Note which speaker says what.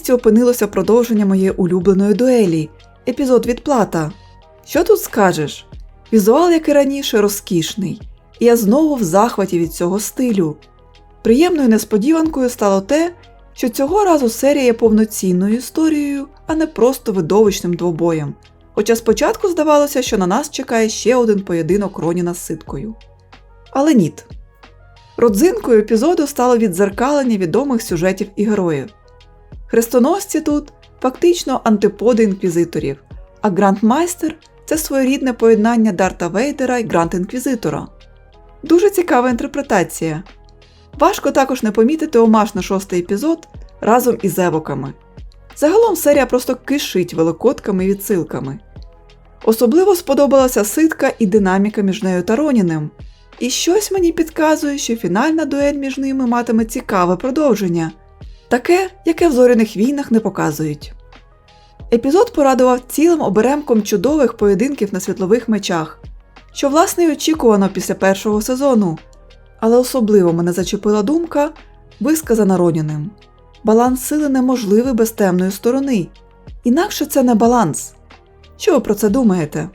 Speaker 1: місці опинилося продовження моєї улюбленої дуелі, епізод відплата. Що тут скажеш? Візуал, як і раніше, розкішний, і я знову в захваті від цього стилю. Приємною несподіванкою стало те, що цього разу серія є повноцінною історією, а не просто видовищним двобоєм. Хоча спочатку здавалося, що на нас чекає ще один поєдинок Роніна з ситкою. Але ніт. Родзинкою епізоду стало віддзеркалення відомих сюжетів і героїв. Хрестоносці тут фактично антиподи інквізиторів, а Грандмайстер це своєрідне поєднання Дарта Вейдера і Гранд Інквізитора. Дуже цікава інтерпретація. Важко також не помітити омаж на шостий епізод разом із евоками. Загалом серія просто кишить великотками і відсилками. Особливо сподобалася ситка і динаміка між нею та Роніним. І щось мені підказує, що фінальна дуель між ними матиме цікаве продовження, таке, яке в зоряних війнах не показують. Епізод порадував цілим оберемком чудових поєдинків на світлових мечах, що власне й очікувано після першого сезону, але особливо мене зачепила думка, висказана Роніним. Баланс сили неможливий без темної сторони, інакше це не баланс. Що ви про це думаєте?